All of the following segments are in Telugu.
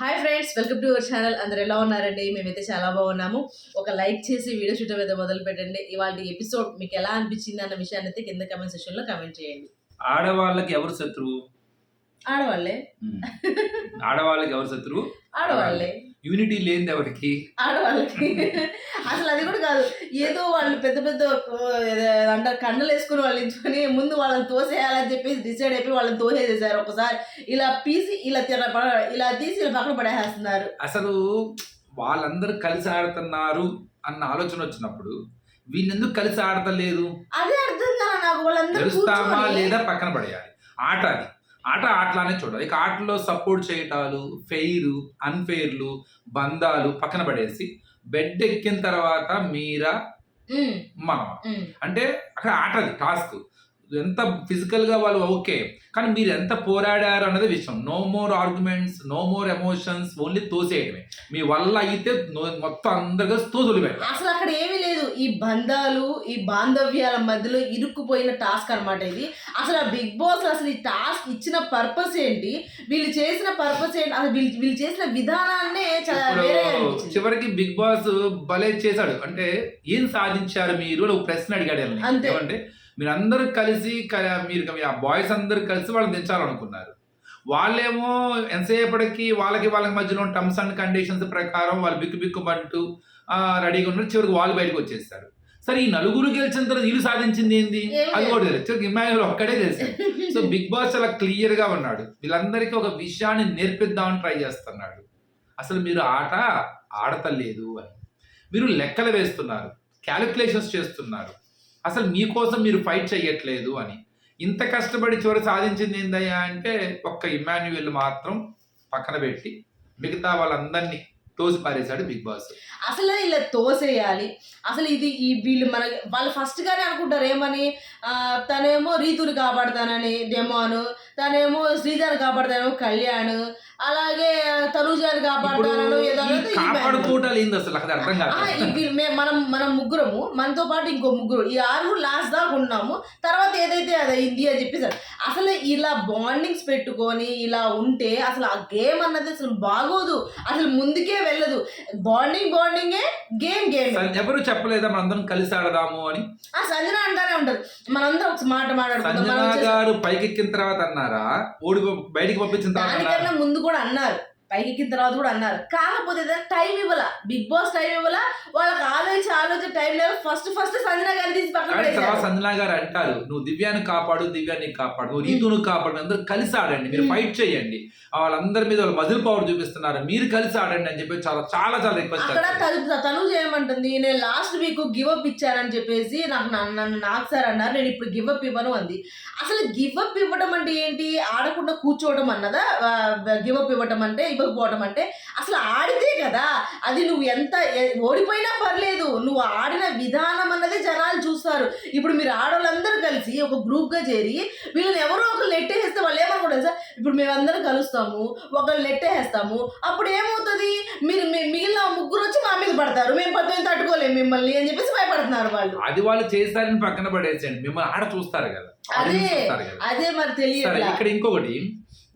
Hi friends welcome to our channel అందరు ఎలా ఉన్నారండి? మేమైతే చాలా బాగున్నాము. ఒక లైక్ చేసి వీడియో చూడటం అయితే మొదలు పెట్టండి ఇవాళ ఎపిసోడ్ మీకు ఎలా అనిపించింది అన్న విషయాన్ని అయితే కింద కమెంట్ సెక్షన్లో కమెంట్ చేయండి. ఆడవాళ్ళకి ఎవరు శత్రువు? ఆడవాళ్ళే. ఆడవాళ్ళకి ఎవరు శత్రువు? ఆడవాళ్ళే. యూనిటీ లేనిది ఎవరికి? ఆడవాళ్ళకి. అసలు అది కూడా కాదు. ఏదో వాళ్ళు పెద్ద పెద్ద అంటే కండలు వేసుకుని వాళ్ళు ఇంచుకొని ముందు వాళ్ళని తోసేయాలని చెప్పేసి డిసైడ్ అయిపోయి వాళ్ళని తోసేసేసారు ఒకసారి. ఇలా పీసి ఇలా తిన- ఇలా తీసి ఇలా పక్కన పడేస్తున్నారు అసలు వాళ్ళందరూ కలిసి ఆడుతున్నారు అన్న ఆలోచన వచ్చినప్పుడు వీళ్ళెందుకు కలిసి ఆడతలేదు అదే అర్థం కాదు నాకు. వాళ్ళందరూ లేదా పక్కన పడేయాలి. ఆట అది. ఆట ఆటలానే చూడాలి. ఇక ఆటలో సపోర్ట్ చేయటాలు ఫెయిర్ అన్ఫెయిర్లు బంధాలు పక్కన పడేసి బెడ్ ఎక్కిన తర్వాత మీరా ఉమ్. అంటే అక్కడ ఆట అది టాస్క్ ఎంత ఫిజికల్గా వాళ్ళు ఓకే కానీ మీరు ఎంత పోరాడారు అన్నది విషయం. No more arguments no more emotions only తోసేయడమే. మీ వల్ల అయితే మొత్తం అందరు కలిసి తోసులు అసలు అక్కడ ఏమీ లేదు. ఈ బంధాలు ఈ బాంధవ్యాల మధ్యలో ఇరుక్కుపోయిన టాస్క్ అన్నమాట ఇది. అసలు ఆ బిగ్ బాస్ అసలు ఈ టాస్క్ ఇచ్చిన పర్పస్ ఏంటి? వీళ్ళు చేసిన పర్పస్ ఏంటి? అసలు వీళ్ళు వీళ్ళు చేసిన విధానాన్నే చివరికి బిగ్ బాస్ భలే చేశాడు. అంటే ఏం సాధించారు మీరు ప్రశ్న అడిగాడు వీళ్ళని. అంతే. ఏమంటే మీరు అందరూ కలిసి మీరు ఆ బాయ్స్ అందరూ కలిసి వాళ్ళని దించాలనుకున్నారు వాళ్ళేమో ఎంతసేపటికి వాళ్ళకి వాళ్ళకి మధ్యలో టర్మ్స్ అండ్ కండిషన్స్ ప్రకారం వాళ్ళు బిక్కు బిక్కుమంటూ ఆ, రెడీగా ఉన్నారు. చివరికి వాళ్ళు బయటకు వచ్చేస్తారు. సరే ఈ నలుగురు గెలిచిన తర్వాత వీళ్ళు సాధించింది ఏంది? అది. కూడా తెలియదు. చివరికి ఇమాన్యుల్ ఒక్కడే తెలిసింది సో బిగ్ బాస్ చాలా క్లియర్గా ఉన్నాడు. వీళ్ళందరికీ ఒక విషయాన్ని నేర్పిద్దామని ట్రై చేస్తున్నాడు. అసలు మీరు ఆట ఆడతలేదు అని. మీరు లెక్కలు వేస్తున్నారు. క్యాలిక్యులేషన్స్ చేస్తున్నారు. అసలు మీకోసం మీరు ఫైట్ చేయట్లేదు అని. ఇంత కష్టపడి చివరి సాధించింది ఏందయ్యా అంటే ఒక్క ఇమాన్యుయల్ మాత్రం పక్కన పెట్టి మిగతా వాళ్ళందరినీ తోసి పారేశాడు బిగ్ బాస్. అసలు ఇలా తోసేయాలి. అసలు ఇది ఈ వీళ్ళు మన వాళ్ళు ఫస్ట్ గానే అనుకుంటారు ఏమని? తనేమో రీతుని కాపాడతానని డెమోను తనేమో శ్రీధర్ కాపాడుతానేమో కళ్యాణ్. అలాగే తనుజాని కాపాడుకోవటాలు ఏంది అసలు అర్థం కాదు. మే- మనం మనం ముగ్గురము మనతో పాటు ఇంకో ముగ్గురు ఈ ఆరుగురు లాస్ట్ దాకా ఉన్నాము తర్వాత ఏదైతే అది అయింది అని చెప్పేసి అసలు ఇలా బాండింగ్స్ పెట్టుకొని ఇలా ఉంటే అసలు ఆ గేమ్ అన్నది అసలు బాగోదు అసలు ముందుకే వెళ్ళదు. బాండింగ్ బాండింగే గేమ్ గేమ్ ఎవరు చెప్పలేదా మనందరం కలిసి ఆడదాము అని? ఆ సంజన అంటానే ఉంటది. మనందరం ఒక మాట వచ్చేసి- గారు పైకెక్కిన తర్వాత అన్నారా? ఓడి బయటికి పంపించిన తర్వాత ముందు కూడా అన్నారు. పైకి ఎక్కిన తర్వాత కూడా అన్నారు. కాకపోతే టైం ఇవ్వాల? బిగ్ బాస్ టైం ఇవ్వాల? వాళ్ళకి ఆలోచించి ఆలోచించి టైం లేదు. ఫస్ట్ ఫస్ట్ సంజన గారిని తీసి పక్కన. సంజన గారు అంటారు నువ్వు దివ్యాన్ని కాపాడు దివ్యాన్ని కాపాడు నువ్వు రీతును కాపాడు అందరూ కలిసి ఆడండి మీరు Hmm. ఫైట్ చేయండి. ఆ వాళ్ళందరి మీద వాళ్ళు మజిల్ పవర్ చూపిస్తున్నారు మీరు కలిసి ఆడండి అని చెప్పి చాలా చాలా చాలా రిక్వెస్ట్ అక్కడ తను చేయమంటుంది నేను లాస్ట్ వీక్ గివ్ అప్ ఇచ్చానని చెప్పేసి నాకు నన్ను నన్ను నాకు సార్ అన్నారు నేను ఇప్పుడు గివ్ అప్ ఇవ్వను అంది. అసలు గివ్ అప్ ఇవ్వడం అంటే ఏంటి? ఆడకుండా కూర్చోవడం అన్నదా? గివ్ అప్ ఇవ్వడం అంటే ఇవ్వకపోవడం అంటే అసలు ఆడితే కదా అది నువ్వు ఎంత ఓడిపోయినా పర్లేదు నువ్వు ఆడిన విధానం అన్నది జనాలు చూస్తారు. ఇప్పుడు మీరు ఆడవాళ్ళందరూ కలిసి ఒక గ్రూప్గా చేరి వీళ్ళని ఎవరో ఒకరు నెట్టేస్తే వాళ్ళు ఏమనుకుంటారు సార్ ఇప్పుడు మేమందరం కలుస్తాము ఒకళ్ళు నెట్టేస్తాము అప్పుడు ఏమవుతుంది? మీరు మిగిలిన ముగ్గురు వచ్చి మా మీద పడతారు. మేము పద్దెనిమిది తట్టుకోలేము మిమ్మల్ని అని చెప్పేసి భయపడుతున్నారు వాళ్ళు. అది వాళ్ళు చేస్తారని పక్కన పడేసేయండి. మిమ్మల్ని ఆడ చూస్తారు కదా. అదే అదే మరి తెలియదు ఇక్కడ ఇంకొకటి.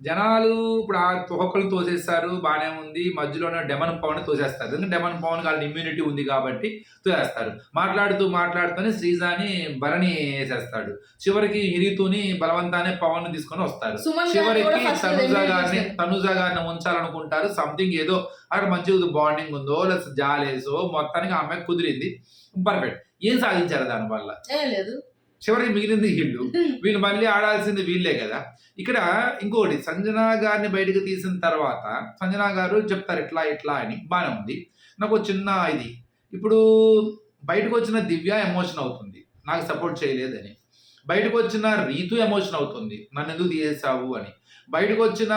జనాలు ఇప్పుడు ఆ ఒక్కొక్కరు తోసేస్తారు బాగానే ఉంది. మధ్యలోనే డెమన్ పవన్ తోసేస్తారు. ఎందుకంటే డెమన్ పవన్ వాళ్ళ ఇమ్యూనిటీ ఉంది కాబట్టి తోసేస్తారు. మాట్లాడుతూ మాట్లాడుతూనే శ్రీజాని భరణి వేసేస్తాడు. చివరికి హిరితుని బలవంతానే పవన్ తీసుకొని వస్తారు. చివరికి తనుజ గారిని. తనుజ గారిని ఉంచాలనుకుంటారు సంథింగ్ ఏదో అక్కడ మంచి బాండింగ్ ఉందో లేదా జాలేసో మొత్తానికి ఆ అమ్మాయి కుదిరింది. పర్ఫెక్ట్ ఏం సాధించారు దానివల్ల? లేదు. చివరికి మిగిలింది వీళ్ళు వీళ్ళు మళ్ళీ ఆడాల్సింది వీళ్ళే కదా. ఇక్కడ ఇంకోటి సంజన గారిని బయటకు తీసిన తర్వాత సంజన గారు చెప్తారు ఇట్లా ఇట్లా అని బాగానే ఉంది. నాకు చిన్న ఇది. ఇప్పుడు బయటకు వచ్చిన దివ్య ఎమోషన్ అవుతుంది. నాకు సపోర్ట్ చేయలేదని. బయటకు వచ్చిన రీతు ఎమోషన్ అవుతుంది. నన్ను ఎందుకు తీసేసావు అని. బయటకు వచ్చిన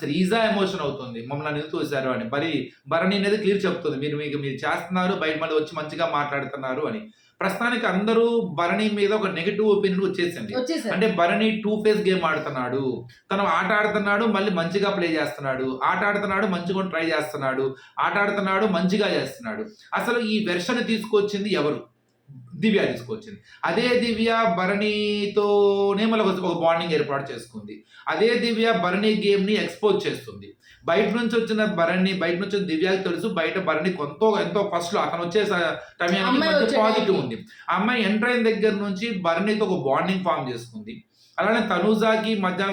శ్రీజ ఎమోషన్ అవుతుంది. మమ్మల్ని ఎందుకు తోశారు అని. మరి భరణి అనేది క్లియర్ చెప్తుంది. మీరు మీకు మీరు చేస్తున్నారు బయట మళ్ళీ వచ్చి మంచిగా మాట్లాడుతున్నారు అని. ప్రస్తుతానికి అందరూ భరణి మీద ఒక నెగిటివ్ ఒపీనియన్ వచ్చేసింది. అంటే భరణి టూ ఫేస్ గేమ్ ఆడుతున్నాడు. తను ఆట ఆడుతున్నాడు మళ్ళీ మంచిగా ప్లే చేస్తున్నాడు. ఆట ఆడుతున్నాడు మంచిగా ట్రై చేస్తున్నాడు. ఆట ఆడుతున్నాడు మంచిగా చేస్తున్నాడు. అసలు ఈ వెర్షన్ తీసుకొచ్చింది ఎవరు? దివ్య తీసుకొచ్చింది. అదే దివ్య భరణితోనే మళ్ళీ ఒక- బాండింగ్ ఏర్పాటు చేసుకుంది. అదే దివ్య భరణి గేమ్ని ఎక్స్పోజ్ చేస్తుంది. బయట నుంచి వచ్చిన భరణి బయట నుంచి వచ్చిన దివ్యాకి తెలుసు బయట భరణి కొంత ఎంతో ఫస్ట్లో అతను వచ్చే వచ్చే పాజిటివ్. ఉంది. అమ్మాయి ఎంటర్ అయిన దగ్గర నుంచి భరణితో ఒక బాండింగ్ ఫామ్ చేసుకుంది. అలానే తనూజాకి మధ్య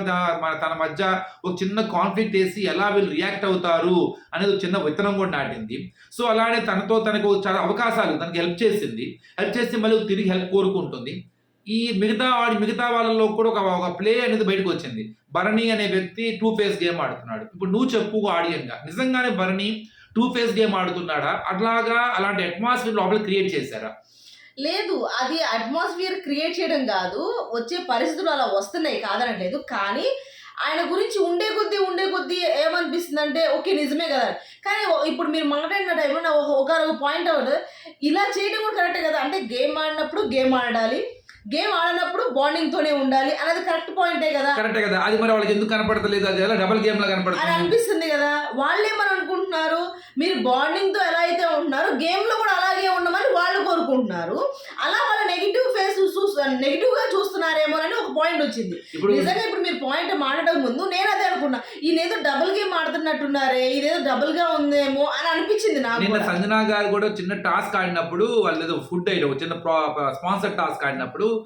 తన మధ్య ఒక చిన్న కాన్ఫ్లిక్ట్ వేసి ఎలా వీళ్ళు రియాక్ట్ అవుతారు అనేది ఒక చిన్న విత్తనం కూడా నాటింది. సో అలానే తనతో తనకు చాలా అవకాశాలు తనకి హెల్ప్ చేసింది. హెల్ప్ చేసి మళ్ళీ తిరిగి హెల్ప్ కోరుకుంటుంది. ఈ మిగతా వాడి మిగతా వాళ్ళలో కూడా ఒక ఒక ప్లే అనేది బయటకు వచ్చింది. భరణి అనే వ్యక్తి టూ ఫేస్ గేమ్ ఆడుతున్నాడు. ఇప్పుడు నువ్వు చెప్పు ఆడియంగా నిజంగానే భరణి టూ ఫేస్ గేమ్ ఆడుతున్నాడా? అట్లాగా అలాంటి అట్మాస్ఫియర్ లోపల క్రియేట్ చేశారా? లేదు అది అట్మాస్ఫియర్ క్రియేట్ చేయడం కాదు వచ్చే పరిస్థితులు అలా వస్తున్నాయి కాదనట్లేదు కానీ ఆయన గురించి ఉండే కొద్దీ ఉండే కొద్దీ ఏమనిపిస్తుంది అంటే ఓకే నిజమే కదా. కానీ ఇప్పుడు మీరు మాట్లాడిన టైంలో ఒక ఒక పాయింట్ అవుట్ ఇలా చేయడం కూడా కరెక్టే కదా. అంటే గేమ్ ఆడినప్పుడు గేమ్ ఆడాలి గేమ్ ఆడినప్పుడు బాండింగ్ తోనే ఉండాలి. అనేది కరెక్ట్ పాయింటే కదా. కరెక్టే కదా. అది మరి వాళ్ళకి ఎందుకు కనపడతలేదు? అది ఎలా డబుల్ గేమ్ లా అని కనపడుతుంది అనిపిస్తుంది కదా. వాళ్ళేమని అనుకుంటున్నారు మీరు బాండింగ్తో ఎలా అయితే ఉంటున్నారు గేమ్లో కూడా అలాగే ఉండమని వాళ్ళు కోరుకుంటున్నారు. అలా వాళ్ళ నెగిటివ్ ఫేస్ నెగిటివ్గా చూస్తున్నారేమో అని ఒక పాయింట్ వచ్చింది. నిజంగా ఇప్పుడు మీరు పాయింట్ మాట్లాడక ముందు నేను అదే అనుకున్నా ఈయనేదో డబుల్ గేమ్ ఆడుతున్నట్టున్నారే ఇదేదో డబుల్గా ఉందేమో అని అనిపించింది నాకు. సంజనా గారు కూడా చిన్న టాస్క్ ఆడినప్పుడు వాళ్ళు ఏదో ఫుడ్ ఐటమ్ చిన్న స్పాన్సర్ టాస్క్ ఆడినప్పుడు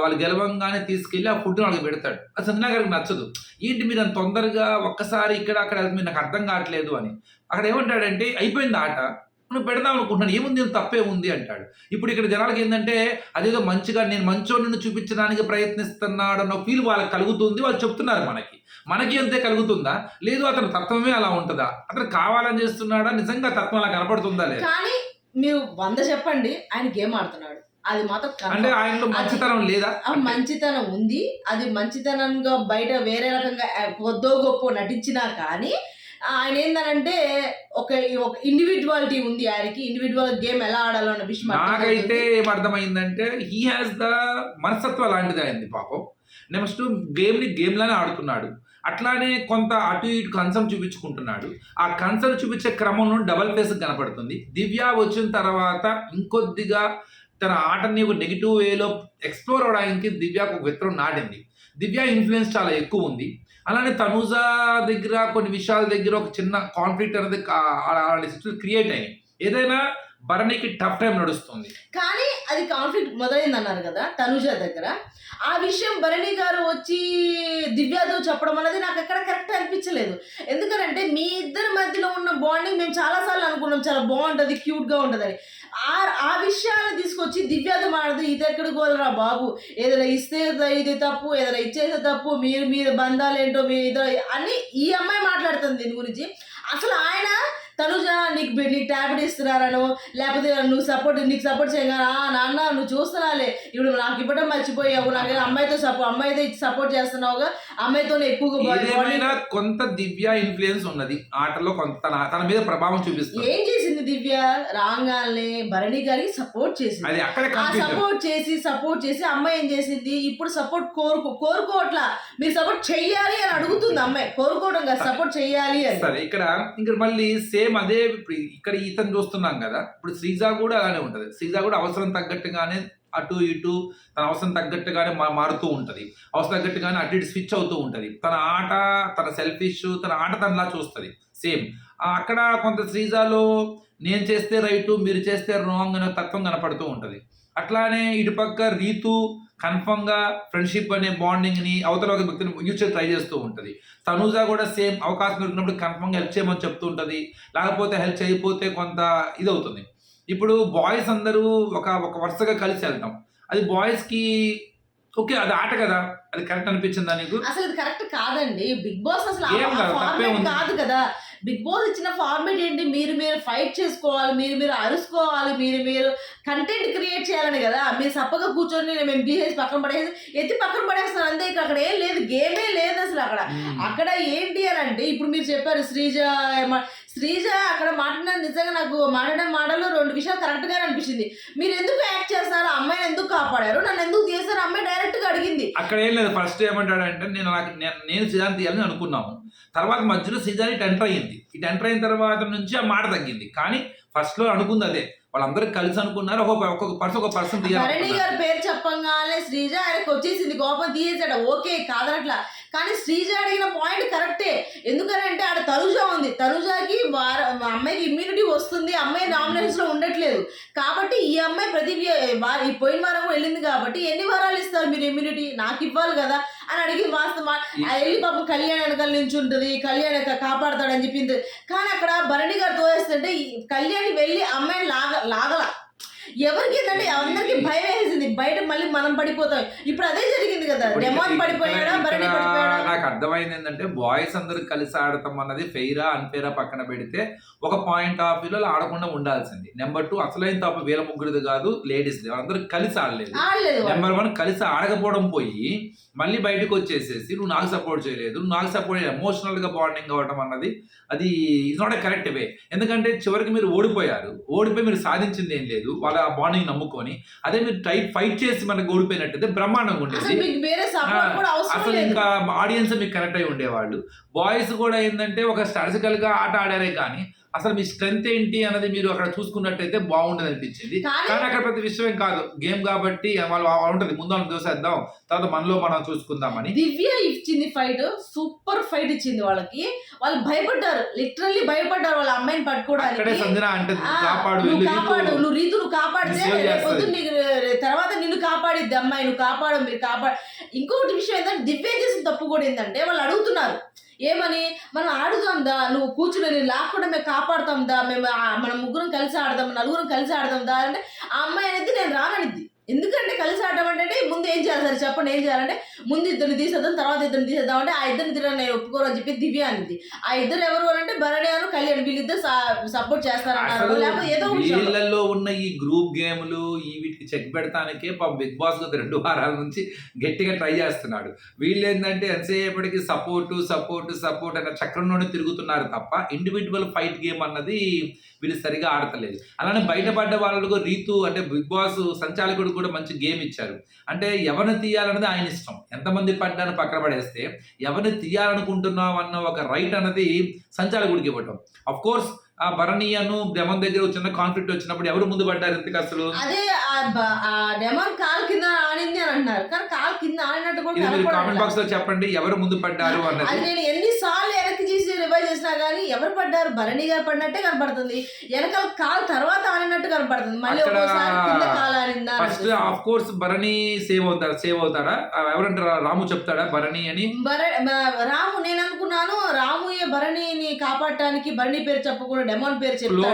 వాళ్ళు గెలవంగానే తీసుకెళ్ళి ఆ ఫుడ్ వాళ్ళకి పెడతాడు. అది సంజనా గారికి నచ్చదు. ఏంటి మీరు అంత తొందరగా ఒక్కసారి ఇక్కడ అక్కడ మీరు నాకు అర్థం కావట్లేదు అని. అక్కడ ఏమంటాడంటే అయిపోయింది ఆట. నువ్వు పెడదాం అనుకుంటున్నాను. ఏముంది? తప్పే ఉంది అంటాడు. ఇప్పుడు ఇక్కడ జనాలకి ఏంటంటే అదేదో మంచిగా నేను మంచోడిని చూపించడానికి ప్రయత్నిస్తున్నాడు అన్న ఫీల్ వాళ్ళకి కలుగుతుంది. వాళ్ళు చెప్తున్నారు మనకి. మనకి అంతే కలుగుతుందా? లేదు అతను తత్వమే అలా ఉంటుందా? అతను కావాలని చేస్తున్నాడా? నిజంగా తత్వం అలా కనపడుతుందా లేదు? కానీ మీరు వంద చెప్పండి ఆయన గేమ్ ఆడుతున్నాడు. అది మాత్రం. అంటే ఆయనలో మంచితనం లేదా? మంచితనం ఉంది. అది మంచితనంగా బయట వేరే రకంగా కొద్దో గొప్ప నటించినా కానీ ఆయన ఏందనంటే ఒక ఒక ఇండివిజువాలిటీ ఉంది ఆయనకి. ఇండివిజువల్ గేమ్ ఎలా ఆడాలో అన్న విషయం నాకైతే. ఏమర్థమైందంటే హీ హాస్ ద మనస్తత్వం అలాంటిది అయింది పాపం. నెక్స్ట్ గేమ్ని గేమ్ లానే ఆడుతున్నాడు. అట్లానే కొంత అటు ఇటు కన్సర్న్ చూపించుకుంటున్నాడు. ఆ కన్సర్న్ చూపించే క్రమంలో డబల్ ఫేస్ కనపడుతుంది. దివ్య వచ్చిన తర్వాత ఇంకొద్దిగా తన ఆటని ఒక నెగిటివ్ వేలో ఎక్స్ప్లోర్ అవడానికి దివ్యకు ఒక విత్తనం నాటింది దివ్య ఇన్ఫ్లుయెన్స్ చాలా ఎక్కువ ఉంది అలానే తనూజ దగ్గర కొన్ని విషయాల దగ్గర ఒక చిన్న కాన్ఫ్లిక్ట్ అనేది అలాంటి సిచ్యువేషన్ క్రియేట్ అయ్యాయి ఏదైనా భరణికి టఫ్ టైం నడుస్తుంది. కానీ అది కాన్ఫ్లిక్ట్ మొదలైంది అన్నారు కదా తనుజ దగ్గర. ఆ విషయం భరణి గారు వచ్చి దివ్యతో చెప్పడం అనేది నాకు ఎక్కడ కరెక్ట్ అనిపించలేదు. ఎందుకంటే మీ ఇద్దరి మధ్యలో ఉన్న బాండింగ్ మేము చాలాసార్లు అనుకున్నాం చాలా బాగుంటుంది క్యూట్గా ఉంటుందని. ఆ ఆ విషయాన్ని తీసుకొచ్చి దివ్యతో మాడదు ఇది ఎక్కడికి గోలరా బాబు? ఏదైనా ఇస్తే ఇది తప్పు ఏదైనా ఇచ్చేస్తే తప్పు మీరు మీరు బంధాలు ఏంటో మీ ఇదో అని ఈ అమ్మాయి మాట్లాడుతుంది దీని గురించి. అసలు ఆయన నీకు నీకు టాబ్లెట్ ఇస్తున్నారనో లేకపోతే నువ్వు సపోర్ట్ నీకు సపోర్ట్ చేయగా "ఆ, నాన్న నువ్వు చూస్తున్నాలే ఇప్పుడు నాకు ఇవ్వడం మర్చిపోయావు. నాకు అమ్మాయితో సపోర్ట్ అమ్మాయితో సపోర్ట్ చేస్తున్నావుగా. అమ్మాయితోనే ఎక్కువగా కొంత దివ్య ఇన్ఫ్లుయెన్స్ ఉన్నది. ఆటలో కొంత తన- తన మీద ప్రభావం చూపిస్తుంది. ఏం చేసింది దివ్య? రాగానే భరణి గారికి సపోర్ట్ చేసింది. సపోర్ట్ చేసి సపోర్ట్ చేసి అమ్మాయి ఏం చేసింది? ఇప్పుడు సపోర్ట్ కోరుకో కోరుకోవట్లా. మీరు సపోర్ట్ చెయ్యాలి అని అడుగుతుంది అమ్మాయి. కోరుకోవడం కాదు సపోర్ట్ చెయ్యాలి అని. సరే ఇక్కడ ఇక్కడ మళ్ళీ సేమ్ అదే ఇక్కడ ఇతను చూస్తున్నాం కదా. ఇప్పుడు శ్రీజ కూడా అలానే ఉంటుంది. శ్రీజ కూడా అవసరం తగ్గట్టుగానే అటు ఇటు తన అవసరం తగ్గట్టుగానే మా- మారుతూ ఉంటుంది. అవసరం తగ్గట్టుగానే అటు ఇటు స్విచ్ అవుతూ ఉంటుంది. తన ఆట తన సెల్ఫిష్ తన ఆట తనలా చూస్తుంది. సేమ్. అక్కడ కొంత శ్రీజాలో నేను చేస్తే రైటు మీరు చేస్తే రాంగ్ అనే తత్వం కనపడుతూ ఉంటుంది. అట్లానే ఇటుపక్క రీతు కన్ఫర్మ్గా ఫ్రెండ్షిప్ అనే బాండింగ్ని అవతల ఒక వ్యక్తిని మ్యూచువల్ ట్రై చేస్తూ ఉంటది. తనూజ కూడా సేమ్ అవకాశం దొరికినప్పుడు కన్ఫర్మ్గా హెల్ప్ చేయమని చెప్తూ ఉంటుంది. లేకపోతే హెల్ప్ చేయకపోతే కొంత ఇది అవుతుంది ఇప్పుడు బాయ్స్ అందరూ ఒక ఒక వరుసగా కలిసి వెళ్తాం. అది బాయ్స్కి ఓకే అది ఆట కదా? అది కరెక్ట్ అనిపించిందా నీకు? అసలు కరెక్ట్ కాదండి. బిగ్ బాస్ అసలు. కాదు కదా. బిగ్ బాస్ ఇచ్చిన ఫార్మేట్ ఏంటి? మీరు మీరు ఫైట్ చేసుకోవాలి మీరు మీరు అరుసుకోవాలి మీరు మీరు కంటెంట్ క్రియేట్ చేయాలని కదా? మీరు సప్పగా కూర్చొని మేము బీహెచ్ పక్కన పడేసి ఎత్తి పక్కన పడేస్తారు అంతే ఇక అక్కడ ఏం లేదు గేమే లేదు అసలు అక్కడ. అక్కడ ఏంటి అని అంటే ఇప్పుడు మీరు చెప్పారు శ్రీజ శ్రీజ అక్కడ మాట్లాడిన నిజంగా నాకు మాట్లాడిన మాటలు రెండు విషయాలు కరెక్ట్ గానే అనిపించింది. మీరు ఎందుకు యాక్ట్ చేస్తారు? అమ్మాయిని ఎందుకు కాపాడారు? నన్ను ఎందుకు చేశారు? అమ్మాయి డైరెక్ట్గా అడిగింది. అక్కడ ఏం లేదు. ఫస్ట్ ఏమంటాడంటే నేను నాకు నేను- నేను సిజాన్ తీయాలని అనుకున్నాము. తర్వాత మధ్యలో సిజాన్ ఇటు ఎంటర్ అయ్యింది. ఇటు ఎంటర్ అయిన తర్వాత నుంచి ఆ మాట తగ్గింది. కానీ ఫస్ట్లో అనుకుంది అదే. వాళ్ళందరూ కలిసి అనుకున్నారు. ఒక్కొక్క పర్సన్ ఒక పర్సన్ భరణి తీయాలి గారి పేరు చెప్పంగానే శ్రీజ ఆయనకు వచ్చేసింది కోపం తీసేసాడు ఓకే కాదనట్లా. కానీ శ్రీజ అడిగిన పాయింట్ కరెక్టే ఎందుకనంటే ఆడ తనుజ ఉంది. తనుజకి వార అమ్మాయికి ఇమ్యూనిటీ వస్తుంది. అమ్మాయి నామినేషన్స్లో ఉండట్లేదు. కాబట్టి ఈ అమ్మాయి ప్రతి పోయిన వారం వెళ్ళింది కాబట్టి ఎన్ని వారాలు ఇస్తారు మీరు ఇమ్యూనిటీ నాకు ఇవ్వాలి కదా అని అడిగి వాస్తవ వెళ్ళి పాపం కళ్యాణ్ వెనకాల నుంచి ఉంటుంది కళ్యాణ్ కాపాడతాడని చెప్పింది. కానీ అక్కడ భరణి గారు తోయేస్తుంటే కళ్యాణి కళ్యాణ్ వెళ్ళి అమ్మాయిని లాగ లాగల. ఎవరికి ఏంటంటే అందరికి భయం వేసింది. బయట మళ్ళీ మనం పడిపోతాం. ఇప్పుడు అదే జరిగింది కదా. డెమాన్ పడిపోయాడా? భరణి పడిపోయాడా? నాకు అర్థమైంది ఏంటంటే బాయ్స్ అందరూ కలిసి ఆడటం అన్నది ఫెయిరా అన్ఫెయిరా పక్కన పెడితే ఒక పాయింట్ ఆఫ్ వ్యూలో ఆడకుండా ఉండాల్సింది. నెంబర్ టూ అసలైన తప్పు వీళ్ళ ముగ్గురిది కాదు లేడీస్ అందరూ కలిసి ఆడలేదు. నెంబర్ వన్ కలిసి ఆడకపోవడం పోయి మళ్ళీ బయటకు వచ్చేసేసి నువ్వు నాకు సపోర్ట్ చేయలేదు నువ్వు నాకు సపోర్ట్ ఎమోషనల్గా బాండింగ్ అవ్వడం అన్నది అది is not a correct way ఎందుకంటే చివరికి మీరు ఓడిపోయారు. ఓడిపోయి మీరు సాధించింది ఏం లేదు. వాళ్ళ బాండింగ్ నమ్ముకొని అదే మీరు టైట్ ఫైట్ చేసి మనకు ఓడిపోయినట్టయితే బ్రహ్మాండంగా ఉండేది. అసలు ఇంకా ఆడియన్స్ మీకు కనెక్ట్ అయి ఉండేవాళ్ళు. బాయ్స్ కూడా ఏంటంటే ఒక స్ట్రాటజికల్గా ఆట ఆడారే కానీ అసలు మీ స్ట్రెంత్ ఏంటి అన్నది మీరు అక్కడ చూసుకున్నట్టయితే బాగుండదు అనిపించింది. కానీ అక్కడ పెద్ద విషయం కాదు. గేమ్ కాబట్టి వాళ్ళు ఉంటుంది. ముందు వాళ్ళని చూసేద్దాం తర్వాత మనలో మనం చూసుకుందామని. దివ్య ఇచ్చింది ఫైట్ సూపర్ ఫైట్ ఇచ్చింది వాళ్ళకి. వాళ్ళు భయపడ్డారు. లిటరల్లీ భయపడ్డారు వాళ్ళ అమ్మాయిని పట్టుకోవడానికి. సంజన అంటే కాపాడు కాపాడు నీకు నువ్వు రీతు. నువ్వు కాపాడితే. రేపొద్దు నీకు తర్వాత నిన్ను కాపాడిద్ది అమ్మాయి నువ్వు కాపాడు మీరు కాపాడు. ఇంకొకటి విషయం ఏంటంటే దివ్య చేసిన తప్పు కూడా ఏంటంటే వాళ్ళు అడుగుతున్నారు. ఏమని? మనం ఆడుదాం దా నువ్వు కూర్చుని నేను లాక్కుండా మేము కాపాడుతాం దా మేము మనం ముగ్గురం కలిసి ఆడదాం నలుగురం కలిసి ఆడదాం దా అంటే ఆ అమ్మాయి అనేది నేను రాననిద్ది. ఎందుకంటే కలిసి ఆడడం అంటే ముందు ఏం చేయాలి సరే? చెప్పండి ఏం చేయాలంటే ముందు ఇద్దరిని తీసేద్దాం తర్వాత ఇద్దరిని తీసేద్దాం అంటే ఆ ఇద్దరిని తిరగ నేను ఒప్పుకోరు అని చెప్పి దివ్య అనింది. ఆ ఇద్దరు ఎవరు అంటే భరణి అను కళ్యాణ్ వీళ్ళిద్దరు సపోర్ట్ చేస్తారన్నారు. లేకపోతే ఏదో. వీళ్ళల్లో ఉన్న ఈ గ్రూప్ గేమ్లు వీటికి చెక్ పెడతానికే పాపం బిగ్ బాస్ గత రెండు వారాల నుంచి గట్టిగా ట్రై చేస్తున్నాడు. వీళ్ళు ఏంటంటే ఎంతసేపటికి సపోర్టు సపోర్టు సపోర్ట్ అనే చక్రంలోనే తిరుగుతున్నారు తప్ప ఇండివిజువల్ ఫైట్ గేమ్ అన్నది వీళ్ళు సరిగా ఆడతలేదు. అలానే బయటపడ్డ వాళ్ళకు రీతు అంటే బిగ్ బాస్ సంచాలకుడు కూడా మంచి గేమ్ ఇచ్చారు. అంటే ఎవరిని తీయాలన్నది ఆయన ఇష్టం. ఎంతమంది పడ్డాను పక్కన పడేస్తే ఎవరిని తీయాలనుకుంటున్నాం అన్న ఒక రైట్ అన్నది సంచాలకుడికి ఇవ్వటం. అఫ్ కోర్స్ ఆ భరణీయను డెమన్ దగ్గర చిన్న కాన్ఫ్లిక్ట్ వచ్చినప్పుడు ఎవరు ముందు పడ్డారు ఎందుకు అసలు? అదే ఆ డెమాన్ కాల్ కింద ఆడింది అని అంటున్నారు. కానీ కాల్ కింద ఆడినట్టు కూడా కామెంట్. బాక్స్లో చెప్పండి ఎవరు ముందు పడ్డారు అన్నది. నేను ఎన్ని సార్లు వెనక్కి చేసి రివైజ్ చేసినా కానీ ఎవరు పడ్డారు? భరణి గారు పడినట్టే కనపడుతుంది. వెనకాల కాల్ తర్వాత ఆడినట్టు కనపడుతుంది. మళ్ళీ అక్కడ ఒక్కోసారి కింద కాల్ ఆడిందా first of course Bharani save అవుతారా సేవ్ అవుతారా ఆ, ఎవరంటారా? రాము చెప్తాడా భరణి అని? రాము నేను అనుకున్నాను రాముయే భరణిని కాపాడటానికి భరణి పేరు చెప్పకుండా డెమాన్ పేరు చెప్పింది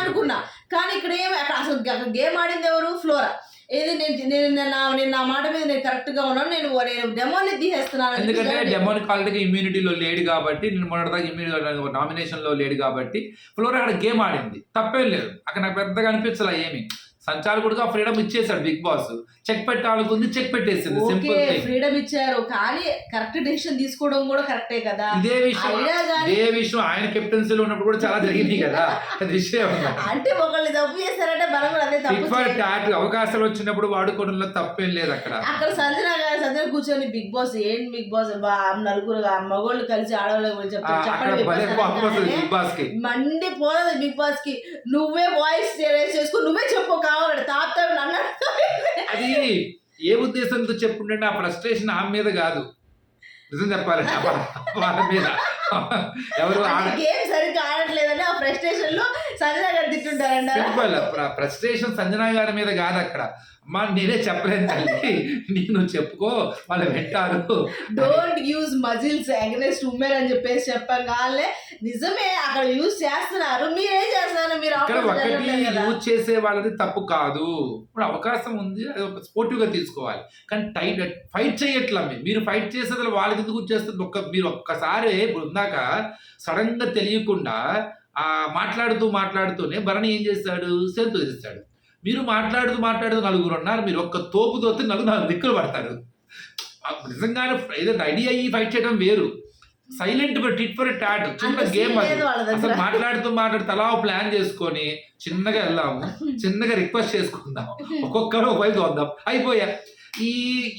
అనుకున్నా. కానీ ఇక్కడ ఏం అక్కడ అసలు గేమ్ ఆడింది ఎవరు? ఫ్లోరా. ఏది నేను నేను నా నేను నా మాట మీద నేను కరెక్ట్గా ఉన్నాను నేను నేను డెమోని తీసేస్తున్నాను ఎందుకంటే డెమోన్ కాల్కి ఇమ్యూనిటీలో లేడు కాబట్టి నేను మొన్నటిదాకా ఇమ్యూనిటీ నామినేషన్లో లేడు కాబట్టి ఫ్లోర్ అక్కడ గేమ్ ఆడింది. తప్పేం లేదు. అక్కడ నాకు పెద్దగా అనిపించలే ఏమి. సంచాలకుడుగా ఫ్రీడమ్ ఇచ్చేసాడు బిగ్ బాస్. చెక్ పెట్టాలనుకుంది చెక్ పెట్టేసింది. సింపుల్ ఫ్రీడమ్ ఇచ్చారు. కానీ కరెక్ట్ డెసిషన్ తీసుకోవడం కూడా కరెక్టే కదా. ఇదే విషయం. ఇదే విషయం. ఆయన కెప్టెన్సీలో ఉన్నప్పుడు కూడా చాలా జరిగింది కదా. అది విషయం. అంటే ఒకళ్ళు తప్పు చేస్తారంటే మనం కూడా అదే తప్పు అవకాశాలు వచ్చినప్పుడు వాడుకోవడంలో తప్పేం లేదు అక్కడ. అక్కడ సంజన గారు సంజన కూర్చొని బిగ్ బాస్ ఏంటి బిగ్ బాస్? నలుగురు మగోళ్ళు కలిసి ఆడవాళ్ళ గురించి చెప్పండి బిగ్ బాస్కి మండి పోలేదు బిగ్ బాస్కి నువ్వే వాయిస్ రేస్ చేసుకో నువ్వే చెప్పు కావాలంటే తాత నన్ను అది ఏ ఉద్దేశంతో చెప్పుంటే ఆ ఫ్రస్ట్రేషన్ ఆమె మీద కాదు. నిజం చెప్పాలంటే వాళ్ళ మీద. ఎవరు గేమ్ సరిగ్గా ఆడట్లేదని ఆ ఫ్రస్ట్రేషన్లో సంజన గారు తిట్టుంటారంట. ఫ్రస్ట్రేషన్ సంజనా గారి మీద కాదు అక్కడ. అమ్మా నేనే చెప్పలేను తల్లి. నేను చెప్పుకో వాళ్ళు వింటారు. Don't use muscles against women అని చెప్పేసి చెప్పాం కాలే నిజమే అక్కడ యూజ్ చేస్తున్నారు. మీరేం చేస్తున్నారు? మీరు opposite ఒకటి. యూజ్ చేసే వాళ్ళది తప్పు కాదు. ఇప్పుడు అవకాశం ఉంది అది ఒక స్పోర్టివ్గా తీసుకోవాలి. కానీ టైట్ ఫైట్ చేయట్లా మీరు. మీరు ఫైట్ చేసేది వాళ్ళకి ఎందుకు చేస్తుంది ఒక్క మీరు ఒక్కసారి ఇప్పుడు సడన్గా తెలియకుండా ఆ మాట్లాడుతూ మాట్లాడుతూనే భరణి ఏం చేస్తాడు? సెంతు చేస్తాడు మీరు మాట్లాడుతూ మాట్లాడుతూ నలుగురు ఉన్నారు మీరు ఒక్క తోపు తోతే నలుగురు నాలుగు దిక్కులు పడతారు. ఆ నిజంగానే ఏదో రెడీ అయ్యి ఫైట్ చేయడం వేరు. సైలెంట్ టిట్ ఫర్ టాట్ చిన్న గేమ్ అది. అసలు మాట్లాడుతూ మాట్లాడుతూ అలా ప్లాన్ చేసుకొని చిన్నగా వెళ్దాము చిన్నగా రిక్వెస్ట్ చేసుకుందాం ఒక్కొక్కరు ఒక వైపు వద్దాం అయిపోయా. ఈ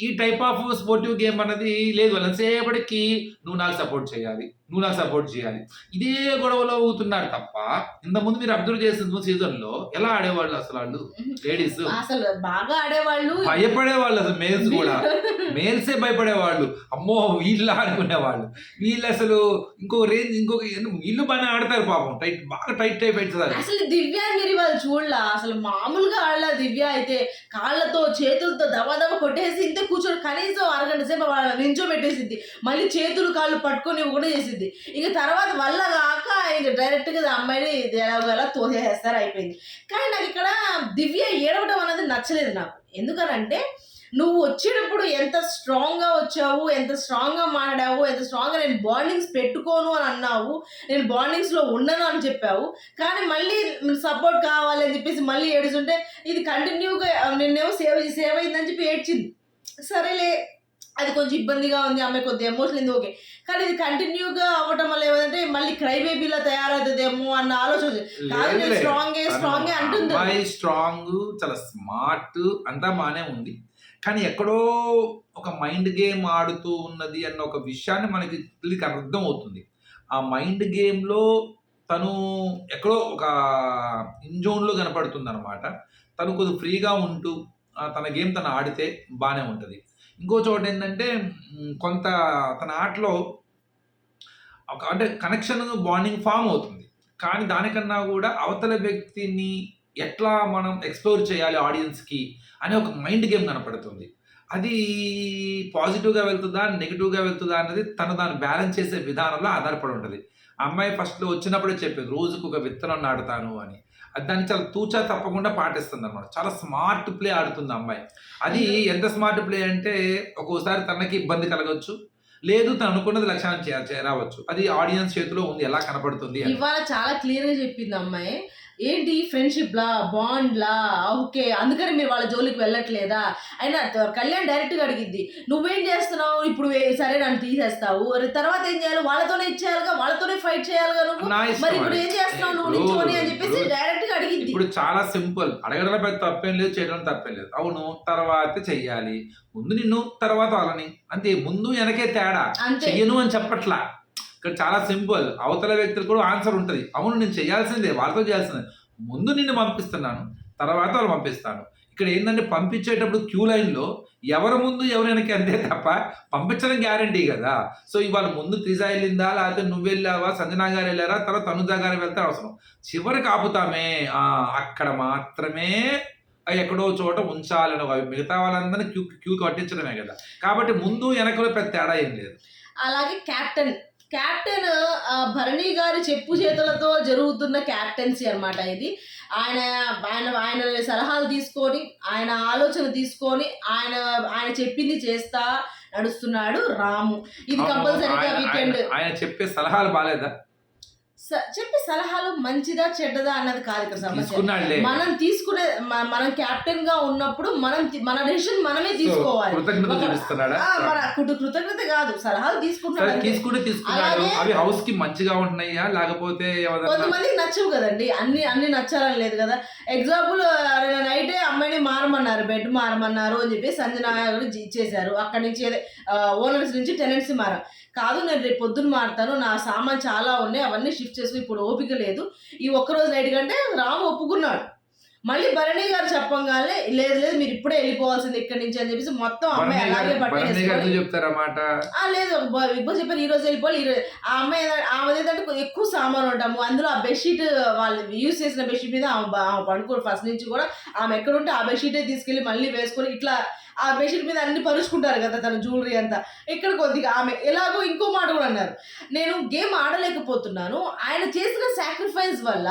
ఈ టైప్ ఆఫ్ స్పోర్టివ్ గేమ్ అనేది లేదు. వాళ్ళ సేపటికి నువ్వు నాకు సపోర్ట్ చేయాలి. నువ్వు నాకు సపోర్ట్ చేయాలి. ఇదే గొడవలో అవుతున్నారు తప్ప ఇంత ముందు మీరు అబ్జర్వ్ చేసిన సీజన్లో ఎలా ఆడేవాళ్ళు అసలు వాళ్ళు? లేడీస్ అసలు బాగా ఆడేవాళ్ళు. భయపడేవాళ్ళు అసలు మేల్స్ కూడా. మేల్సే భయపడేవాళ్ళు. అమ్మో వీళ్ళ అనుకునేవాళ్ళు వీళ్ళు అసలు ఇంకో రేంజ్ ఇంకొక వీళ్ళు బాగానే ఆడతారు పాపం. టైట్ బాగా టైట్ టైప్ అవుతుంది అసలు దివ్య మీరు వాళ్ళు చూడలా? అసలు మామూలుగా ఆడలా దివ్య అయితే? కాళ్ళతో చేతులతో దబా దబా కొట్టేసి ఇంతే కూర్చొని కనీసం అరగంట సేపు వాళ్ళ నించో పెట్టేసిద్ది మళ్ళీ చేతులు కాళ్ళు పట్టుకొని కూడా చేసిద్ది ఇక తర్వాత వల్ల కాక ఇక డైరెక్ట్గా అమ్మాయిని ఇది ఎలాగో తోసేస్తారు అయిపోయింది. కానీ నాకు ఇక్కడ దివ్య ఏడవడం అనేది నచ్చలేదు నాకు. ఎందుకనంటే నువ్వు వచ్చేటప్పుడు ఎంత స్ట్రాంగ్గా వచ్చావు ఎంత స్ట్రాంగ్గా మాట్లాడావు ఎంత స్ట్రాంగ్గా నేను బాండింగ్స్ పెట్టుకోను అని అన్నావు నేను బాండింగ్స్లో ఉండను అని చెప్పావు కానీ మళ్ళీ సపోర్ట్ కావాలి అని చెప్పేసి మళ్ళీ ఏడుస్తుంటే ఇది కంటిన్యూగా నిన్నేమో సేవ్ సేవ్ అయిందని చెప్పి ఏడ్చింది. సరేలే అది కొంచెం ఇబ్బందిగా ఉంది ఆమె కొద్దిగా ఎమోషన్ ఉంది ఓకే. కానీ ఇది కంటిన్యూగా అవ్వటం వల్ల ఏమంటే మళ్ళీ క్రై బేబీలా తయారవుతుందేమో అన్న ఆలోచన. కాదు నేను స్ట్రాంగ్ స్ట్రాంగ్ అంటుంది అమ్మాయి స్ట్రాంగ్ చాలా స్మార్ట్ అంతా బానే ఉంది. కానీ ఎక్కడో ఒక మైండ్ గేమ్ ఆడుతూ ఉన్నది అన్న ఒక విషయాన్ని మనకి అర్థం అవుతుంది ఆ మైండ్ గేమ్లో తను ఎక్కడో ఒక ఇంజోన్లో కనపడుతుంది అనమాట తను కొద్దిగా ఫ్రీగా ఉంటూ తన గేమ్ తను ఆడితే బాగానే ఉంటుంది. ఇంకో చోట ఏంటంటే కొంత తన ఆటలో ఒక అంటే కనెక్షన్ బాండింగ్ ఫామ్ అవుతుంది. కానీ దానికన్నా కూడా అవతల వ్యక్తిని ఎట్లా మనం ఎక్స్ప్లోర్ చేయాలి ఆడియన్స్కి అనే ఒక మైండ్ గేమ్ కనపడుతుంది. అది పాజిటివ్గా వెళ్తుందా నెగిటివ్గా వెళ్తుందా అన్నది తను దాన్ని బ్యాలెన్స్ చేసే విధానంలో ఆధారపడి ఉంటుంది. ఆ అమ్మాయి ఫస్ట్లో వచ్చినప్పుడే చెప్పేది రోజుకు ఒక విత్తనం నాటుతాను అని. దాన్ని చాలా తూచా తప్పకుండా పాటిస్తుంది అనమాట చాలా స్మార్ట్ ప్లే ఆడుతుంది అమ్మాయి. అది ఎంత స్మార్ట్ ప్లే అంటే ఒక్కోసారి తనకి ఇబ్బంది కలగవచ్చు లేదు తను అనుకున్నది లక్ష్యాన్ని చేరవచ్చు. అది ఆడియన్స్ చేతిలో ఉంది ఎలా కనపడుతుంది. ఇవాళ చాలా క్లియర్గా చెప్పింది అమ్మాయి. ఏంటి ఫ్రెండ్షిప్ లా బాండ్ లా ఓకే అందుకని మీరు వాళ్ళ జోలికి వెళ్ళట్లేదా? అయినా కళ్యాణ్ డైరెక్ట్గా అడిగిద్ది నువ్వేం చేస్తున్నావు? ఇప్పుడు సరే నన్ను తీసేస్తావు. తర్వాత ఏం చేయాలి? వాళ్ళతోనే ఇచ్చేయాలిగా? వాళ్ళతోనే ఫైట్ చేయాలిగా నువ్వు? మరి ఇప్పుడు. ఏం చేస్తున్నావు? నువ్వు నించోని అని చెప్పేసి డైరెక్ట్ ఇప్పుడు చాలా సింపుల్. అడగడం పెద్ద తప్పేం లేదు చేయడం తప్పేం లేదు. అవును తర్వాత చెయ్యాలి. ముందు నిన్ను తర్వాత వాళ్ళని. అంతే ముందు వెనకే తేడా. చెయ్యను అని చెప్పట్లా. ఇక్కడ చాలా సింపుల్. అవతల వ్యక్తులు కూడా ఆన్సర్ ఉంటుంది. అవును నేను చేయాల్సిందే వాళ్ళతో చేయాల్సిందే. ముందు నిన్ను పంపిస్తున్నాను తర్వాత వాళ్ళు పంపిస్తాను. ఇక్కడ ఏంటంటే పంపించేటప్పుడు క్యూ లైన్లో ఎవరు ముందు ఎవరు వెనక్కి అంతే తప్ప పంపించడం గ్యారంటీ కదా. సో ఇవాళ ముందు త్రిజా వెళ్ళిందా? లేకపోతే నువ్వు వెళ్ళావా? సంజనా గారు వెళ్ళారా? తర్వాత తనుజ గారు వెళ్తే అవసరం. చివరికి ఆపుతామే. ఆ, అక్కడ మాత్రమే ఎక్కడో చోట ఉంచాలని మిగతా వాళ్ళందరినీ క్యూ క్యూ కట్టించడమే కదా. కాబట్టి ముందు వెనకలో పెద్ద తేడా ఏం లేదు. అలాగే క్యాప్టెన్ కెప్టెన్ ఆ, భరణి గారి చెప్పు చేతులతో జరుగుతున్న క్యాప్టెన్సీ అన్నమాట ఇది. ఆయన ఆయన ఆయన సలహాలు తీసుకొని ఆయన ఆలోచన తీసుకొని ఆయన ఆయన చెప్పింది చేస్తా నడుస్తున్నాడు రాము. ఇది కంపల్సరీగా వీకెండ్ ఆయన చెప్పే సలహాలు బాగాలేదా చెప్పే సలహాలు మంచిదా చెడ్డదా అన్నది కాదు ఇక్కడ సమస్య. మనం తీసుకునే మనం కెప్టెన్గా ఉన్నప్పుడు మనం మన డెసిషన్ మనమే తీసుకోవాలి. మన కృతజ్ఞత కాదు. సలహాలు సరే తీసుకుంటాడు అంతే. తీసుకుంటే తీసుకున్నాడు. అలాగే- అవి హౌస్కి మంచిగా ఉంటున్నాయా? లేకపోతే కొంతమందికి నచ్చవు కదండి. అన్ని అన్ని నచ్చాలని లేదు కదా. ఎగ్జాంపుల్ నైటే అమ్మాయిని మారమన్నారు బెడ్ మారమన్నారు అని చెప్పి సంజన గారు ఇచ్చేశారు అక్కడి నుంచి ఓనర్స్ నుంచి టెనెంట్స్ మారా. కాదు నేను రేపు పొద్దున్న మారుతాను నా సామాన్ చాలా ఉన్నాయి అవన్నీ షిఫ్ట్ చేసుకుని ఇప్పుడు ఓపిక లేదు. ఈ ఒక్కరోజు నైట్ కంటే రాము ఒప్పుకున్నాడు. మళ్ళీ భరణి గారు చెప్పంగానే లేదు లేదు మీరు ఇప్పుడే వెళ్ళిపోవాల్సింది ఇక్కడి నుంచి అని చెప్పేసి మొత్తం అమ్మాయి అలాగే ఎందుకు చెప్తారన్నమాట లేదు బాస్ చెప్పారు ఈ రోజు వెళ్ళిపోవాలి ఈ రోజు ఆ అమ్మాయి ఆమె ఏంటంటే ఎక్కువ సామాన్ ఉంటాము. అందులో ఆ బెడ్షీట్ వాళ్ళు యూజ్ చేసిన బెడ్షీట్ మీద ఆమె ఆమె పడుకో ఫస్ట్ నుంచి కూడా ఆమె ఎక్కడ ఉంటే ఆ బెడ్షీటే తీసుకెళ్ళి మళ్ళీ వేసుకొని ఇట్లా ఆ బెడ్షీట్ మీద అన్ని పరుచుకుంటారు కదా తన జ్యువెలరీ అంతా. ఇక్కడ కొద్దిగా ఆమె ఎలాగో ఇంకో మాట కూడా అన్నారు. నేను గేమ్ ఆడలేకపోతున్నాను. ఆయన చేసిన సాక్రిఫైస్ వల్ల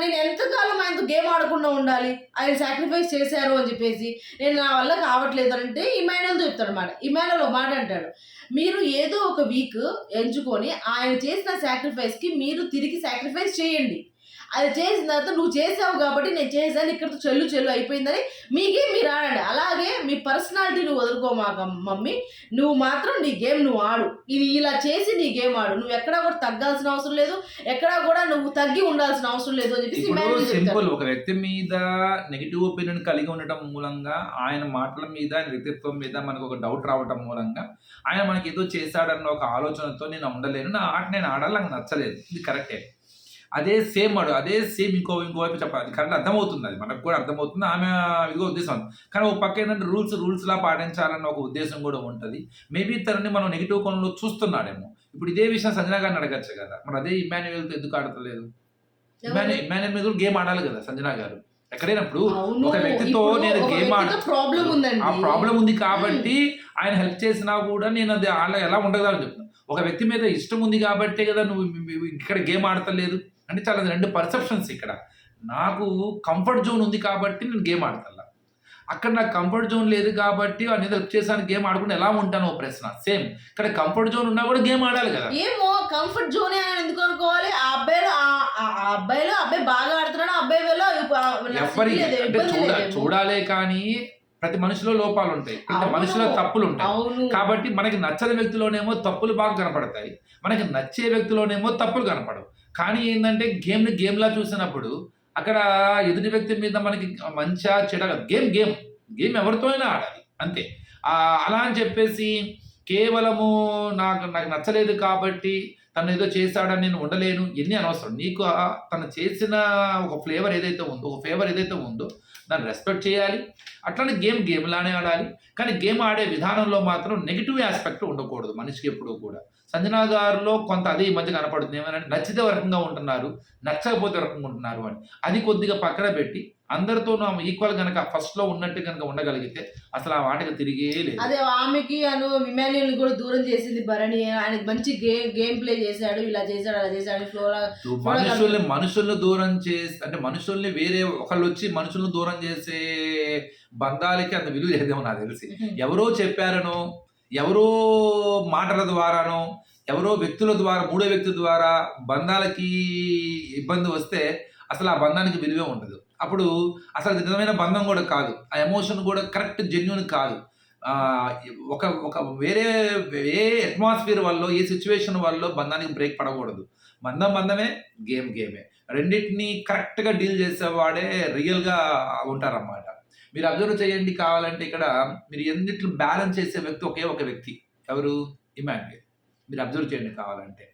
నేను ఎంతకాలం ఆయనతో గేమ్ ఆడకుండా ఉండాలి? ఆయన సాక్రిఫైస్ చేశారు అని చెప్పేసి నేను నా వల్ల కావట్లేదు అంటే ఇమానుయల్తో చెప్తాడు అనమాట ఇమానుయల్ ఒక మాట అంటాడు. మీరు ఏదో ఒక వీక్ ఎంచుకొని ఆయన చేసిన సాక్రిఫైస్కి మీరు తిరిగి సాక్రిఫైస్ చేయండి. అది చేసిన తర్వాత నువ్వు చేసావు కాబట్టి నేను చేశాను ఇక్కడతో చెల్లు చెల్లు అయిపోయిందని మీకే మీరు ఆడండి. అలాగే మీ పర్సనాలిటీ నువ్వు వదులుకోమాక మమ్మీ. నువ్వు మాత్రం నీ గేమ్ నువ్వు ఆడు. ఇది ఇలా చేసి నీ గేమ్ ఆడు. నువ్వు ఎక్కడా కూడా తగ్గాల్సిన అవసరం లేదు. ఎక్కడా కూడా నువ్వు తగ్గి ఉండాల్సిన అవసరం లేదు అని చెప్తాడు. సింపుల్ ఒక వ్యక్తి మీద నెగిటివ్ ఒపీనియన్ కలిగి ఉండటం మూలంగా ఆయన మాటల మీద ఆయన వ్యక్తిత్వం మీద మనకు ఒక డౌట్ రావటం మూలంగా ఆయన మనకి ఏదో చేశాడన్న ఒక ఆలోచనతో నేను ఉండలేను. నా ఆట నేను ఆడాలి నాకు నచ్చలేదు. ఇది కరెక్టే అదే సేమ్ వాడు అదే సేమ్ ఇంకో ఇంకో వైపు చెప్పాలి. అది కరెక్ట్ అర్థమవుతుంది అది. మనకు కూడా అర్థమవుతుంది. ఆమె ఇదిగో ఉద్దేశం కానీ ఒక పక్క ఏంటంటే రూల్స్ రూల్స్ లా పాటించాలన్న ఒక ఉద్దేశం కూడా ఉంటుంది. మేబీ తనని మనం నెగిటివ్ కోణంలో చూస్తున్నాడేమో. ఇప్పుడు ఇదే విషయం సంజన గారిని అడగచ్చు కదా. మరి అదే ఇమాన్యువల్తో ఎందుకు ఆడతలేదు? ఇమాన్యు- ఇమాన్యుయల్ మీద కూడా గేమ్ ఆడాలి కదా సంజన గారు. ఎక్కడైనప్పుడు ఒక వ్యక్తితో నేను game ఆడ- ప్రాబ్లం ఉందండి. ఆ ప్రాబ్లం ఉంది కాబట్టి ఆయన హెల్ప్ చేసినా కూడా నేను అది అలా ఎలా ఉండదు అని చెప్తాను ఒక వ్యక్తి మీద ఇష్టం ఉంది కాబట్టే కదా నువ్వు ఇక్కడ గేమ్ ఆడతలేదు. అంటే చాలా రెండు పర్సెప్షన్స్ ఇక్కడ. నాకు కంఫర్ట్ జోన్ ఉంది కాబట్టి నేను గేమ్ ఆడతా అక్కడ నాకు కంఫర్ట్ జోన్ లేదు కాబట్టి వాడిని హెల్ప్ చేశాను గేమ్ ఆడుకుని ఎలా ఉంటాను ఓ ప్రశ్న. సేమ్ ఇక్కడ కంఫర్ట్ జోన్ ఉన్నా కూడా గేమ్ ఆడాలి కదా. ఏమో కంఫర్ట్ జోన్ అని ఎందుకు అనుకోవాలి? ఆ అబ్బాయిలు ఆ- అబ్బాయిలు అబ్బాయి బాగా ఆడుతున్నాడు అబ్బాయి వేలో ఎవరి చూడాలే కానీ ప్రతి మనిషిలో లోపాలు ఉంటాయి. ప్రతి. మనిషిలో తప్పులు ఉంటాయి. కాబట్టి మనకి నచ్చని వ్యక్తిలోనేమో తప్పులు బాగా కనపడతాయి. మనకి నచ్చే వ్యక్తిలోనేమో తప్పులు కనపడవు. కానీ ఏంటంటే గేమ్ని గేమ్లా చూసినప్పుడు అక్కడ ఎదుటి వ్యక్తి మీద మనకి మంచిగా చెడ గేమ్ గేమ్. గేమ్ ఎవరితో అయినా ఆడాలి. అంతే. అలా అని చెప్పేసి కేవలము నాకు నాకు నచ్చలేదు కాబట్టి తను ఏదో చేశాడని నేను ఉండలేను. ఎన్ని అనవసరం. నీకు తను చేసిన ఒక ఫ్లేవర్ ఏదైతే ఉందో ఒక ఫ్లేవర్ ఏదైతే ఉందో దాన్ని రెస్పెక్ట్ చేయాలి. అట్లనే గేమ్ గేమ్ లానే ఆడాలి. కానీ గేమ్ ఆడే విధానంలో మాత్రం నెగిటివ్ ఆస్పెక్ట్ ఉండకూడదు మనిషికి ఎప్పుడూ కూడా. సంజనా గారిలో కొంత అదే ఈ మధ్య కనపడుతుంది. ఏమనంటే నచ్చితే ఒక రకంగా ఉంటున్నారు నచ్చకపోతే రకంగా ఉంటున్నారు అని. అది కొద్దిగా పక్కన పెట్టి అందరితో ఈక్వల్ కనుక ఫస్ట్లో ఉన్నట్టు కనుక ఉండగలిగితే అసలు ఆ వాటికి తిరిగే లేదు. అదే ఆమెకి అను ఇమాన్యుల్ కూడా దూరం చేసింది భరణి. ఆయన మంచి గేమ్ గేమ్ ప్లే చేశాడు ఇలా చేశాడు అలా చేశాడు మనుషుల్ని మనుషుల్ని దూరం చేసి అంటే మనుషుల్ని వేరే ఒకళ్ళు వచ్చి మనుషుల్ని దూరం చేసే బంధాలకి అంత విలువ లేదేమో నాకు తెలిసి. ఎవరో చెప్పారనో ఎవరో మాటల ద్వారానో ఎవరో వ్యక్తుల ద్వారా మూడో వ్యక్తి ద్వారా బంధాలకి ఇబ్బంది వస్తే అసలు ఆ బంధానికి విలువే ఉండదు. అప్పుడు అసలు నిజమైన బంధం కూడా కాదు. ఆ ఎమోషన్ కూడా కరెక్ట్ జెన్యున్ కాదు. ఒక ఒక వేరే ఏ అట్మాస్ఫియర్ వల్ల ఏ సిచ్యువేషన్ వల్ల బంధానికి బ్రేక్ పడకూడదు. బంధం బంధమే గేమ్ గేమే. రెండింటిని కరెక్ట్గా డీల్ చేసేవాడే రియల్గా ఉంటారన్నమాట. మీరు అబ్జర్వ్ చేయండి కావాలంటే ఇక్కడ మీరు ఎన్నిట్లు బ్యాలెన్స్ చేసే వ్యక్తి ఒకే ఒక వ్యక్తి. ఎవరు? ఇమాన్యుయల్. మీరు అబ్జర్వ్ చేయండి కావాలంటే.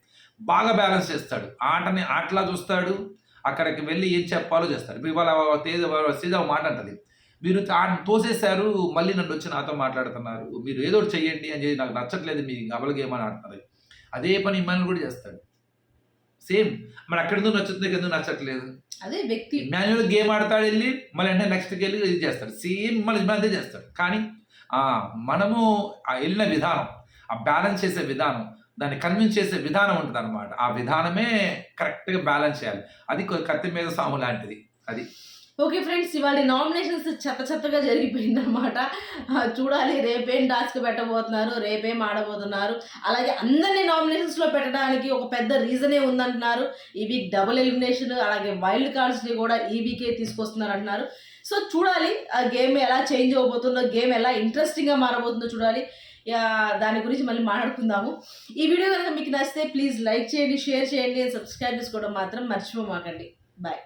బాగా బ్యాలెన్స్ చేస్తాడు. ఆటని ఆటలా చూస్తాడు. అక్కడికి వెళ్ళి ఏం చెప్పాలో చేస్తాడు. ఇవాళ తేజ తేజ మాట అంటది. మీరు ఆట తోసేశారు మళ్ళీ నన్ను వచ్చి నాతో మాట్లాడుతున్నారు. మీరు ఏదో ఒకటి చెయ్యండి అని చెప్పి నాకు నచ్చట్లేదు మీ అబల గేమ్ అని ఆడుతున్నారు అదే పని ఇమాన్యుల్ కూడా చేస్తాడు. సేమ్. మరి అక్కడ ఎందుకు నచ్చుతుంది ఎందుకు నచ్చట్లేదు? అదే వ్యక్తి. మాన్యువల్ గేమ్ ఆడతాడు వెళ్ళి మళ్ళీ అంటే నెక్స్ట్కి వెళ్ళి ఇది చేస్తాడు. సేమ్ మళ్ళీ అదే చేస్తాడు. కానీ ఆ, మనము ఆ వెళ్ళిన విధానం ఆ బ్యాలెన్స్ చేసే విధానం దాన్ని కన్విన్స్ చేసే విధానం ఉంటుంది అనమాట ఆ విధానమే కరెక్ట్గా బ్యాలెన్స్ చేయాలి. అది కత్తి మీద సాము లాంటిది. అది. ఓకే ఫ్రెండ్స్ ఇవాళ నామినేషన్స్ చెత్త చెత్తగా జరిగిపోయింది అనమాట చూడాలి రేపేం టాస్క్ పెట్టబోతున్నారు రేపేం ఆడబోతున్నారు అలాగే అందరినీ నామినేషన్స్లో పెట్టడానికి ఒక పెద్ద రీజనే ఉందంటున్నారు. ఈ వీక్ డబుల్ ఎలిమినేషన్ అలాగే వైల్డ్ కార్డ్స్ని కూడా ఈ వీకే తీసుకొస్తున్నారు అంటున్నారు సో చూడాలి ఆ గేమ్ ఎలా చేంజ్ అవబోతుందో గేమ్ ఎలా ఇంట్రెస్టింగ్గా మారబోతుందో చూడాలి. దాని గురించి మళ్ళీ మాట్లాడుకుందాము. ఈ వీడియో కనుక మీకు నచ్చితే ప్లీజ్ లైక్ చేయండి షేర్ చేయండి సబ్స్క్రైబ్ చేసుకోవడం మాత్రం మర్చిపోమాకండి. బాయ్.